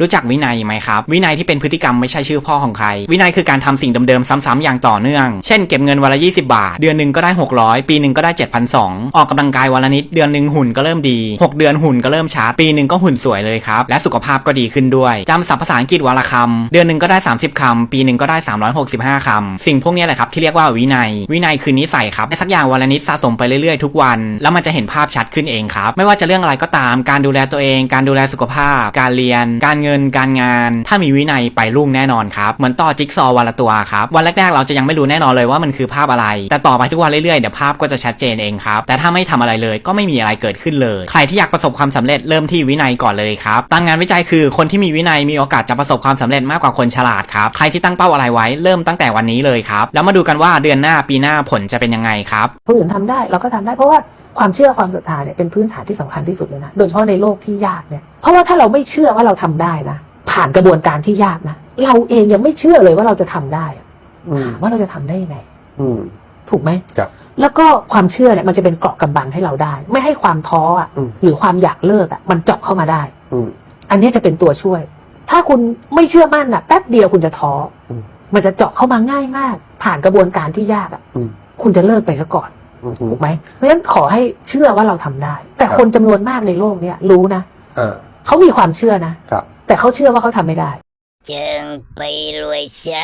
รู้จักวินัยไหมครับ วินัยที่เป็นพฤติกรรมไม่ใช่ชื่อพ่อของใคร วินัยคือการทำสิ่งเดิมๆซ้ำๆอย่างต่อเนื่อง เช่นเก็บเงินวันละ20 บาท เดือนหนึ่งก็ได้ 600 ปีหนึ่งก็ได้ 7,200 ออกกำลังกายวันละนิด เดือนหนึ่งหุ่นก็เริ่มดี 6 เดือนหุ่นก็เริ่มชาร์จปีหนึ่งก็หุ่นสวยเลยครับ และสุขภาพก็ดีขึ้นด้วยจำศัพท์ภาษาอังกฤษวันละคำเดือนหนึ่งก็ได้ 30คำปีหนึ่งก็ได้ 365คำสิ่งพวกนี้แหละครับที่เรียกว่าวินัย วินัยคือนิสัยครับในสักอย่างวันละนิดสะสมไปเรื่อยๆทุกวัน แล้วมันจะเห็นภาพชัดขึ้นเองครับไม่ว่าจะเรื่องอะไรก็ตาม การดูแลตัวเอง การดูแลสุขภาพ การเรียนการเงินงินการงาน ถ้ามีวินัยไปรุ่งแน่นอนครับเหมือนต่อจิ๊กซอวันละตัวครับวันแรกๆเราจะยังไม่รู้แน่นอนเลยว่ามันคือภาพอะไร แต่ต่อไปทุกวันเรื่อยๆเดี๋ยวภาพก็จะชัดเจนเองครับแต่ถ้าไม่ทำอะไรเลยก็ไม่มีอะไรเกิดขึ้นเลย ใครที่อยากประสบความสำเร็จเริ่มที่วินัยก่อนเลยครับตามงานวิจัยคือคนที่มีวินัยมีโอกาสจะประสบความสำเร็จมากกว่าคนฉลาดครับใครที่ตั้งเป้าอะไรไว้เริ่มตั้งแต่วันนี้เลยครับแล้วมาดูกันว่าเดือนหน้าปีหน้าผลจะเป็นยังไงครับคนอื่นทำได้เราก็ทำได้เพราะว่า ความเชื่อความศรัทธาเนี่ยเป็นพื้นฐานที่สำคัญที่สุดเลยนะ โดยเฉพาะในโลกที่ยากเนี่ย เพราะว่าถ้าเราไม่เชื่อว่าเราทำได้นะผ่านกระบวนการที่ยากนะเราเองยังไม่เชื่อเลยว่าเราจะทำได้อะอืมถามว่าเราจะทำได้ยังไงอืมถูกไหมครับแล้วก็ความเชื่อเนี่ยมันจะเป็นเกราะกำบังให้เราได้ ไม่ให้ความท้ออะอืมหรือความอยากเลิกอะมันเจาะเข้ามาได้อืมอันนี้จะเป็นตัวช่วย ถ้าคุณไม่เชื่อมั่นอะแป๊บเดียวคุณจะท้ออมมันจะเจาะเข้ามาง่ายมาก ผ่านกระบวนการที่ยากอะอืมคุณจะเลิกไปซะก่อนอืม ถูกไหมเพราะฉะนั้นขอให้เชื่อว่าเราทำได้ แต่ครับคนจำนวนมากในโลกเนี้ยรู้นะอ่าเขามีความเชื่อนะครับแต่เขาเชื่อว่าเขาทำไม่ได้จึงไปรวยเสีย